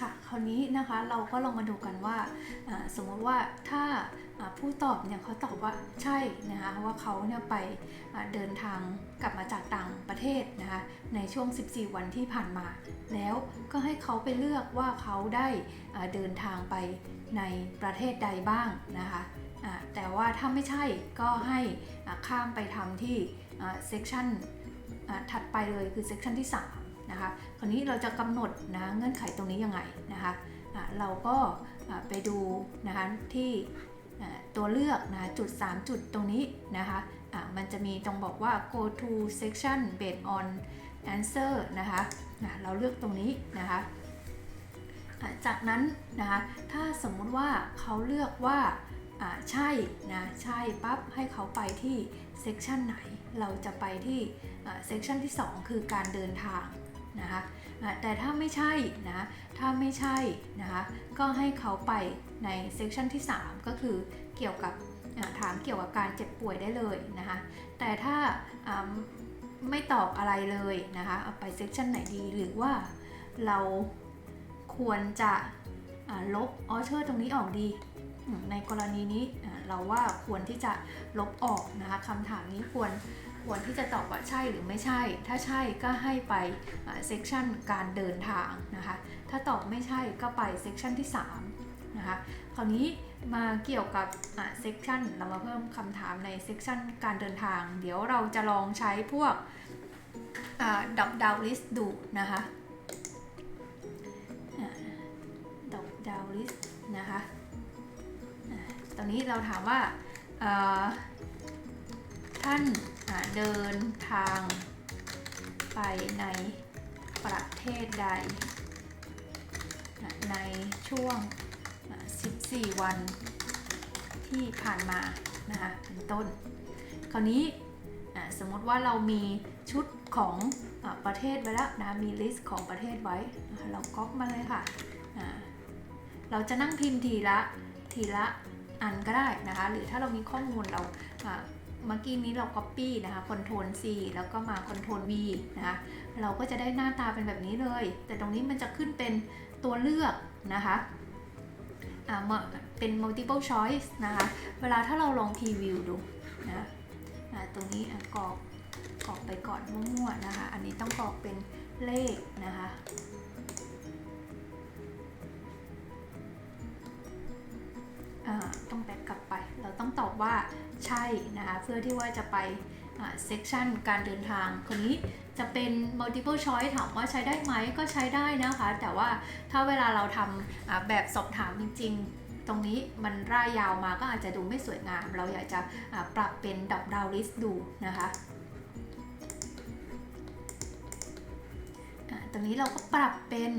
ค่ะ คราวนี้นะคะเราก็ลองมาดูกันว่า สมมติว่าถ้าผู้ตอบเนี่ยเขาตอบว่าใช่นะคะว่าเขาเนี่ยไปเดินทางกลับมาจากต่างประเทศนะคะในช่วง 14 วันที่ผ่านมา แล้วก็ให้เขาไปเลือกว่าเขาได้เดินทางไปในประเทศใดบ้างนะคะแต่ว่าถ้าไม่ใช่ก็ให้ข้ามไปทำที่เซกชันถัดไปเลยคือเซกชันที่ 3 นะคะคราวนี้เราจะกำหนดนะเงื่อนไขตรงนี้ยังไงนะคะเราก็ไปดูนะคะที่ตัวเลือกนะจุด 3 จุดตรงนี้นะคะะมันจะมีตรงบอกว่า go to section based on answer นะคะะเราเลือกตรงนี้นะคะจากนั้นนะคะถ้าสมมุติว่าเขาเลือกว่าใช่นะใช่ปั๊บให้เขาไปที่ section ไหน เราจะไปที่อะ section ที่ 2 คือการเดินทาง นะคะแต่ถ้าไม่ใช่นะถ้าไม่ใช่นะคะก็ให้เขาไปในเซกชันที่ 3 ก็คือเกี่ยวกับถามเกี่ยวกับการเจ็บป่วยได้เลยนะคะแต่ถ้าไม่ตอบอะไรเลยนะคะเอาไปเซกชันไหนดีหรือว่าเราควรจะลบออเชอร์ตรงนี้ออกดี ในกรณีนี้เราว่าควรที่จะลบออกนะคะคำถามนี้ควร ควรที่จะตอบว่าใช่หรือไม่ใช่ ถ้าใช่ก็ให้ไปเซกชันการเดินทางนะคะ ถ้าตอบไม่ใช่ก็ไปเซกชันที่3นะคะ คราวนี้มาเกี่ยวกับเซกชันเรามาเพิ่มคำถามในเซกชันการเดินทาง เดี๋ยวเราจะลองใช้พวกดอกดาวลิสดูนะคะดอกดาวลิสนะคะ ตอนนี้เราถามว่า ท่านเดินทางไปในประเทศใด ในช่วง 14 วันที่ผ่านมานะคะเป็นต้น คราวนี้สมมติว่าเรามีชุดของอประเทศไว้แล้วนะมีลิสต์ของประเทศไว้นะคะเราก๊อปมาเลยค่ะเราจะนั่งพิมพ์ทีละทีละอันก็ได้นะคะ หรือถ้าเรามีข้อมูลเรา เมื่อกี้นี้เรา Copy นะคะ Ctrl C แล้วก็มา Ctrl V นะคะ เราก็จะได้หน้าตาเป็นแบบนี้เลย แต่ตรงนี้มันจะขึ้นเป็นตัวเลือกนะคะอ่าเป็น multiple choice นะคะ เวลาถ้าเราลอง preview ดูนะตรงนี้กรอกกรอกไปก่อนมั่วๆนะคะ อันนี้ต้องกรอกเป็นเลขนะคะต้องแบกกลับ เราต้องตอบว่าใช่นะคะเพื่อที่ว่าจะไปเซกชันการเดินทางคนนี้จะเป็น multiple choice ถามว่าใช้ได้ไหมก็ใช้ได้นะคะ แต่ว่าถ้าเวลาเราทำแบบสอบถามจริงๆ ตรงนี้มันร่ายยาวมาก็อาจจะดูไม่สวยงาม เราอยากจะปรับเป็นดอกดาวลิสดูนะคะตรงนี้เราก็ปรับเป็น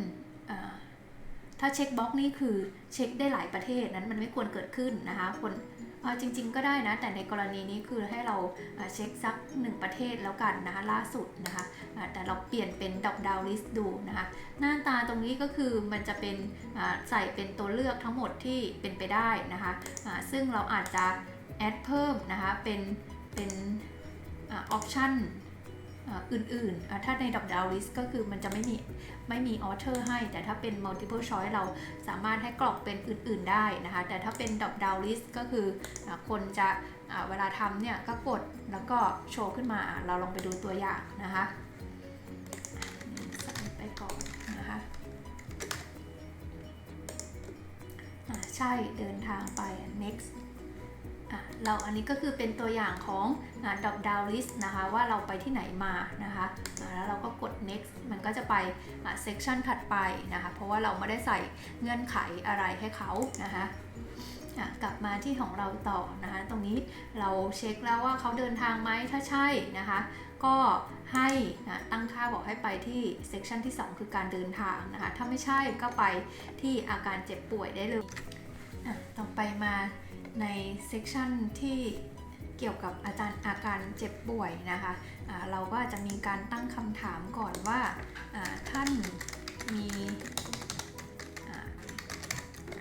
ถ้าเช็คบล็อกนี่คือเช็คได้หลายประเทศนั้นมันไม่ควรเกิดขึ้นนะคะคน จริงๆก็ได้นะ แต่ในกรณีนี้คือให้เราเช็คสักหนึ่งประเทศแล้วกันนะคะล่าสุดนะคะแต่เราเปลี่ยนเป็นดอกดาวลิสต์ดูนะคะ หน้าตาตรงนี้ก็คือมันจะเป็นใส่เป็นตัวเลือกทั้งหมดที่เป็นไปได้นะคะซึ่งเราอาจจะแอดเพิ่มนะคะเป็นเป็นออปชั่น อื่นๆ ถ้าในดอกดาวลิสก็คือมันจะไม่มีไม่มีออเ r อร์ให้ แต่ถ้าเป็น multiple choice เราสามารถให้กรอกเป็นอื่นๆได้นะคะ แต่ถ้าเป็น drop down list ก็คืออคนจะเวลาทำเนี่ยก็กดแล้วก็โชว์ขึ้นมา เราลองไปดูตัวอย่างนะคะไปก่อนนะคะะใช่เดินทางไป next เราอันนี้ก็คือเป็นตัวอย่างของอ่า drop down list นะคะ ว่าเราไปที่ไหนมานะคะอ่าแล้วเราก็กด next มันก็จะไป section ถัดไปนะคะ เพราะว่าเราไม่ได้ใส่เงื่อนไขอะไรให้เขานะคะกลับมาที่ของเราต่อนะคะตรงนี้เราเช็คแล้วว่าเขาเดินทางไหมถ้าใช่นะคะ ก็ให้อะตั้งค่าบอกให้ไปที่ section ที่ 2 คือการเดินทางนะคะถ้าไม่ใช่ก็ไปที่อาการเจ็บป่วยได้เลยต่อไปมา ในเซกชันที่เกี่ยวกับอาจารย์อาการเจ็บป่วยนะคะะเราก็จะมีการตั้งคำถามก่อนว่าท่านมีอ่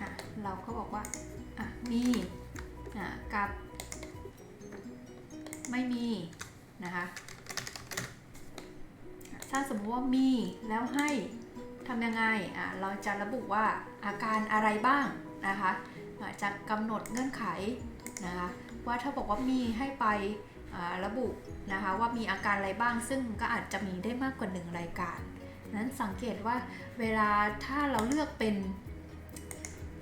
าเราก็บอกว่ามีกับไม่มีนะคะถ้าสมมติว่ามีแล้วให้ทำยังไงเราจะระบุว่าอาการอะไรบ้างนะคะ จะกำหนดเงื่อนไขนะคะว่าถ้าบอกว่ามีให้ไประบุนะคะว่ามีอาการอะไรบ้างซึ่งก็อาจจะมีได้มากกว่าหนึ่งรายการ นั้นสังเกตว่าเวลาถ้าเราเลือกเป็น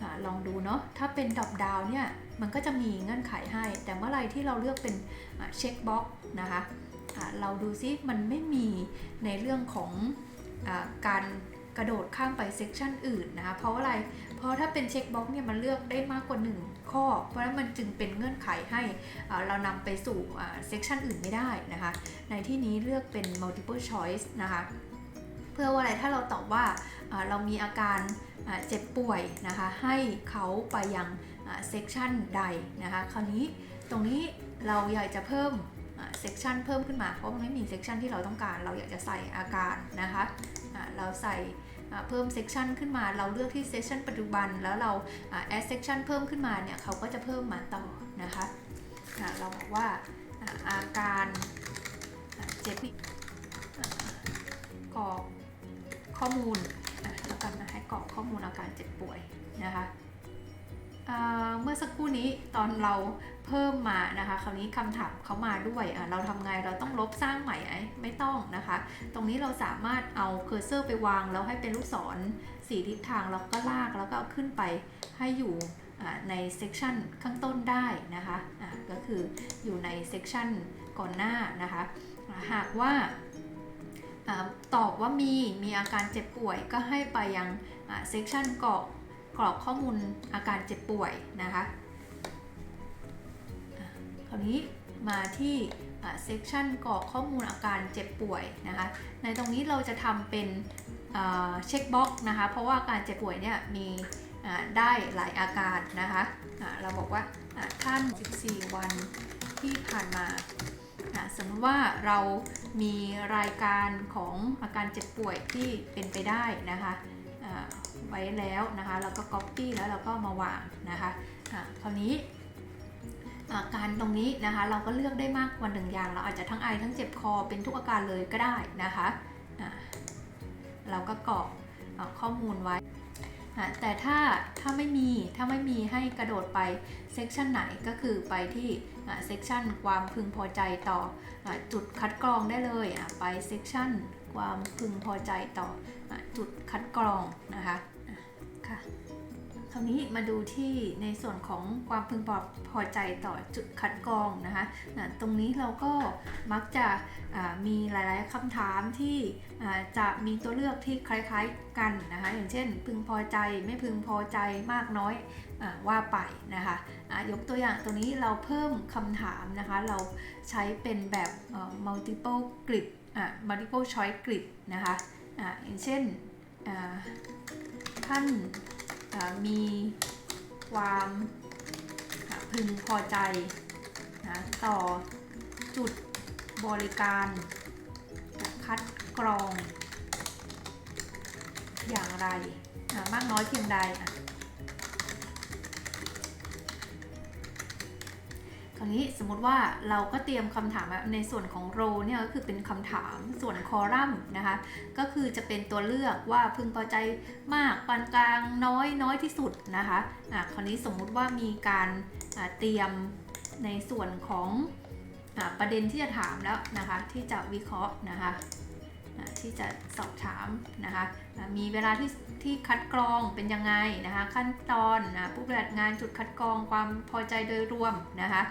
อลองดูเนาะถ้าเป็นดอปดาวเนี่ยมันก็จะมีเงื่อนไขให้ แต่เมื่อไรที่เราเลือกเป็นเช็คบ็อกนะคะเราดูซิมันไม่มีในเรื่องของอการกระโดดข้ามไปเซกชันอื่นนะคะเพราะอะไร เพราะถ้าเป็นเช็คบ็อกเนี่ยมันเลือกได้มากกว่า 1 ข้อ เพราะฉะนั้นมันจึงเป็นเงื่อนไขให้เรานำไปสู่เซกชันอื่นไม่ได้นะคะ ในที่นี้เลือกเป็น multiple choice นะคะเพื่อว่าอะไรถ้าเราตอบว่าเรามีอาการเจ็บป่วยนะคะให้เขาไปยังเซกชันใดนะคะคราวนี้ตรงนี้เราอยากจะเพิ่มเซกชันเพิ่มขึ้นมา เพราะมันไม่มีเซกชันที่เราต้องการ เราอยากจะใส่อาการนะคะอ่าเราใส่ เพิ่มเซกชันขึ้นมา เราเลือกที่เซกชันปัจจุบัน แล้วเราแอดเซกชันเพิ่มขึ้นมาเนี่ยเขาก็จะเพิ่มมาต่อนะคะอ่าเราบอกว่าอาการเจ็บอ่ากรอกข้อมูลแล้วกันนะให้กรอกข้อมูลอาการเจ็บป่วยนะคะเมื่อสักครู่นี้ตอนเรา เพิ่มมานะคะ คราวนี้คำถามเขามาด้วยเราทำไงเราต้องลบสร้างใหม่ไหมไม่ต้องนะคะ ตรงนี้เราสามารถเอาเคอร์เซอร์ไปวาง แล้วให้เป็นลูกศรสีทิศทางแล้วก็ลากแล้วก็ขึ้นไปให้อยู่ในเซกชันข้างต้นได้นะคะะก็คืออยู่ในเซกชันก่อนหน้านะคะหากว่าอตอบว่ามีมีอาการเจ็บป่วยก็ให้ไปยังเซกชันกรอกกรอกข้อมูลอาการเจ็บป่วยนะคะ คราวนี้มาที่เซกชันกรอกข้อมูลอาการเจ็บป่วยนะคะ ในตรงนี้เราจะทำเป็นเช็คบ็อกนะคะ เพราะว่าอาการเจ็บป่วยเนี่ยมีได้หลายอาการนะคะอ่าเราบอกว่าท่าน 14 วันที่ผ่านมาสมมติว่าเรามีรายการของอาการเจ็บป่วยที่เป็นไปได้นะคะไว้แล้วนะคะ แล้วก็ Copy แล้วเราก็มาวางนะคะอ่าคราวนี้ อาการตรงนี้นะคะ เราก็เลือกได้มากกว่าหนึ่งอย่าง เราอาจจะทั้งไอทั้งเจ็บคอเป็นทุกอาการเลยก็ได้นะคะะเราก็กรอกข้อมูลไว้ แต่ถ้าถ้าไม่มีถ้าไม่มีให้กระโดดไปเซกชันไหนก็คือไปที่เซกชันความพึงพอใจต่ออจุดคัดกรองได้เลยไปเซกชันความพึงพอใจต่ออจุดคัดกรองนะคะค่ะ ราวนี้มาดูที่ในส่วนของความพึงพอใจต่อจุดคัดกรองนะคะะตรงนี้เราก็มักจะมีหลาย ๆคำถามที่จะมีตัวเลือกที่คล้าย ๆกันนะคะอย่างเช่น พึงพอใจไม่พึงพอใจมากน้อยอว่าไปนะคะะยกตัวอย่างตัวนี้เราเพิ่มคำถามนะคะเราใช้เป็นแบบ multiple grid multiple choice grid นะคะอะอย่างเช่นท่าน มีความพึงพอใจนะต่อจุดบริการคัดกรอง อย่างไรมากน้อยเพียงใดค ราวนี้สมมติว่าเราก็เตรียมคำถามในส่วนของโรเนี่ยก็คือเป็นคำถามส่วนคอลัมน์นะคะ ก็คือจะเป็นตัวเลือกว่าพึงพอใจมากปานกลางน้อยน้อยที่สุดนะคะอะคราวนี้สมมุติว่ามีการเตรียมในส่วนของอประเด็นที่จะถามแล้วนะคะ ที่จะวิเคราะห์นะคะ ที่จะสอบถามนะคะมีเวลาที่ที่คัดกรองเป็นยังไงนะคะ ขั้นตอนนะผู้ปฏิบัติงานจุดคัดกรองความพอใจโดยรวมนะคะ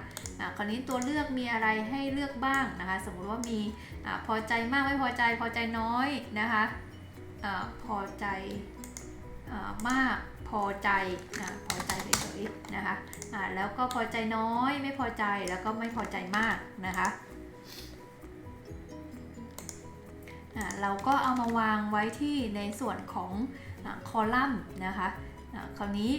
คราวนี้ตัวเลือกมีอะไรให้เลือกบ้างนะคะ สมมติว่ามีอพอใจมากไม่พอใจพอใจน้อยนะคะอพอใจมากพอใจนะพอใจเฉยๆนะคะแล้วก็พอใจน้อยไม่พอใจแล้วก็ไม่พอใจมากนะคะ เราก็เอามาวางไว้ที่ในส่วนของคอลัมน์นะคะคราวนี้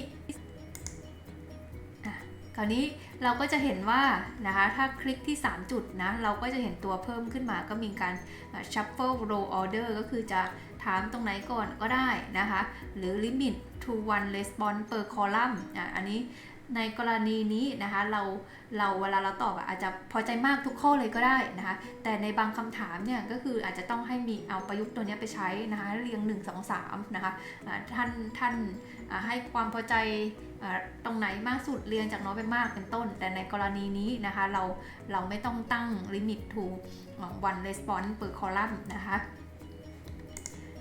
คราวนี้เราก็จะเห็นว่านะคะถ้าคลิกที่ 3 จุดนะเราก็จะเห็นตัวเพิ่มขึ้นมาก็มีการ shuffle row order ก็คือจะถามตรงไหนก่อนก็ได้นะคะ หรือ limit to one response per column อะอันนี้ ในกรณีนี้นะคะเราเราเวลาเราตอบอาจจะพอใจมากทุกข้อเลยก็ได้นะคะแต่ในบางคำถามเนี่ยก็คืออาจจะต้องให้มีเอาประยุกต์ตัวนี้ไปใช้นะคะเรียง 1 2 3นะคะอ่าท่านท่านอ่าให้ความพอใจอตรงไหนมากสุดเรียงจากน้อยไปมากเป็นต้น แต่ในกรณีนี้นะคะเราเราไม่ต้องตั้งลิมิต to one response per column นะคะ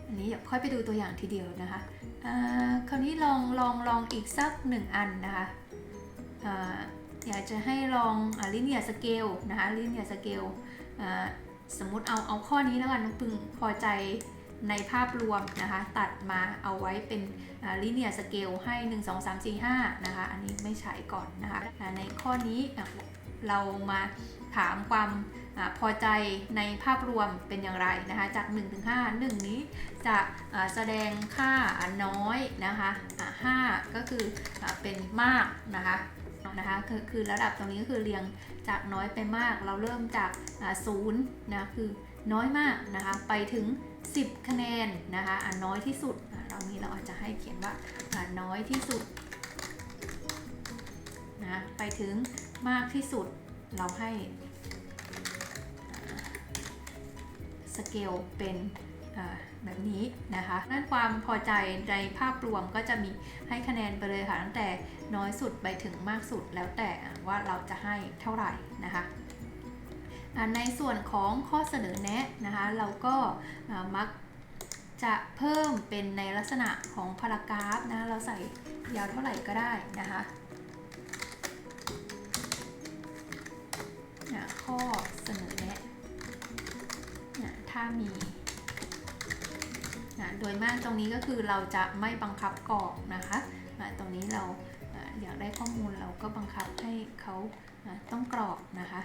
อันนี้เดี๋ยวค่อยไปดูตัวอย่างทีเดียวนะคะคราวนี้ลองลองลองอีกสักหนึ่งอันนะคะ อยากจะให้ลองลิเนียสเกลนะคะลิเนียสเกลสมมุติเอาเอาข้อนี้แล้วกันน้องพึงพอใจในภาพรวมนะคะ ตัดมาเอาไว้เป็นลิเนียสเกลให้ 1 2 3 4 5นะคะ อันนี้ไม่ใช้ก่อนนะคะ ในข้อนี้เรามาถามความอพอใจในภาพรวมเป็นอย่างไรนะคะ จาก 1 ถึง 5 1 นี้จะแสดงค่าน้อยนะคะอ่า5ก็คืออเป็นมากนะคะ นะคะคือคือระดับตรงนี้ก็คือเรียงจากน้อยไปมาก เราเริ่มจากศูนย์นะคือน้อยมากนะคะไปถึง 10 คะแนนนะคะอ่าน้อยที่สุดเรานี้เราอาจจะให้เขียนว่าอ่าน้อยที่สุดนะไปถึงมากที่สุดเราให้สเกลเป็น แบบนี้นะคะด้านความพอใจในภาพรวมก็จะมีให้คะแนนไปเลยค่ะ ตั้งแต่น้อยสุดไปถึงมากสุดแล้วแต่ว่าเราจะให้เท่าไหร่นะคะในส่วนของข้อเสนอแนะนะคะ เราก็มักจะเพิ่มเป็นในลักษณะของพารากราฟนะเราใส่ยาวเท่าไหร่ก็ได้นะคะข้อเสนอแนะถ้ามี นะโดยมากตรงนี้ก็คือเราจะไม่บังคับกรอกนะคะนะตรงนี้เราอยากได้ข้อมูลเราก็บังคับให้เขาอะต้องกรอกนะคะ